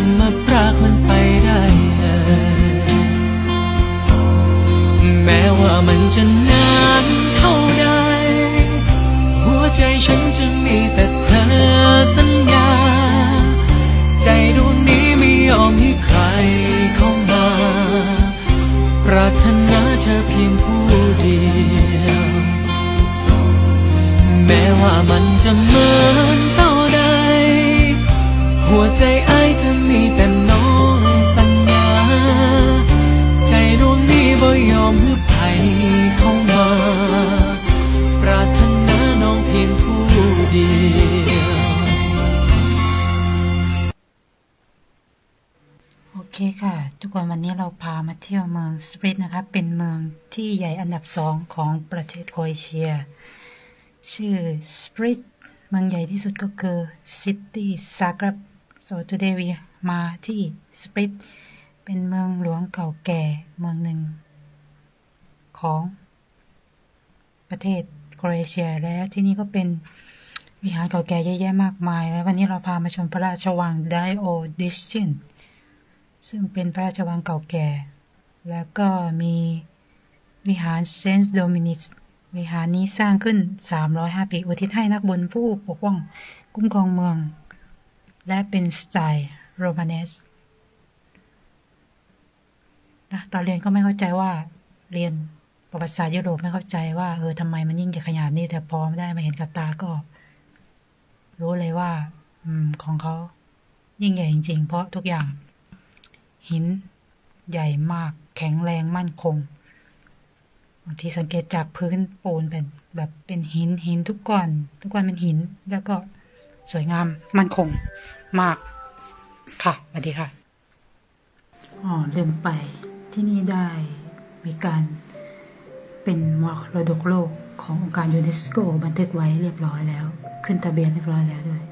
จะมาพรากมันไปได้เลย แม้ว่ามันจะนานเท่าใด หัวใจฉันจะมีแต่เธอสัญญา ใจดวงนี้ไม่ยอมให้ใครเข้ามา ปรารถนาเธอเพียงผู้เดียว แม้ว่ามันจะเหมือนเต่าใด หัวใจ เคค่ะ ทุกคนวันนี้เราพามาเที่ยวเมืองสปริตนะคะ เป็นเมืองที่ใหญ่อันดับสองของประเทศโครเอเชีย ชื่อสปริตเมืองใหญ่ที่สุดก็คือซิตี้ซากรับ so today we มาที่สปริตเป็นเมืองหลวงเก่าแก่เมืองหนึ่ง ของประเทศโครเอเชียและที่นี่ก็เป็นวิหารเก่าแก่เยอะแยะมากมาย และวันนี้เราพามาชมพระราชวังไดโอดิชิน ซึ่งเป็นพระราชวังเก่าแก่ แล้วก็มีวิหารเซนต์โดมินิกวิหารนี้สร้างขึ้น 305 ปีอุทิศให้นักบุญผู้ปกป้องคุ้มครองเมือง และเป็นสไตล์โรมาเนสนะตอนเรียนก็ไม่เข้าใจว่าเรียนประวัติศาสตร์ยุโรปไม่เข้าใจว่าเออทำไมมันยิ่งใหญ่ขนาดนี้ แต่พอได้มาเห็นกับตาก็ รู้เลยว่า อืม ของเขายิ่งใหญ่จริง ๆ เพราะทุกอย่าง หินใหญ่มากแข็งแรงมั่นคงบางทีสังเกตจากพื้นปูนเป็นแบบเป็นหินหินทุกก้อน ทุกก้อนเป็นหินแล้วก็สวยงามมั่นคงมาก ค่ะสวัสดีค่ะอ๋อลืมไปที่นี่ได้มีการเป็นมรดกโลกขององค์การยูเนสโกบันทึกไว้เรียบร้อยแล้ว ขึ้นทะเบียนเรียบร้อยแล้วด้วย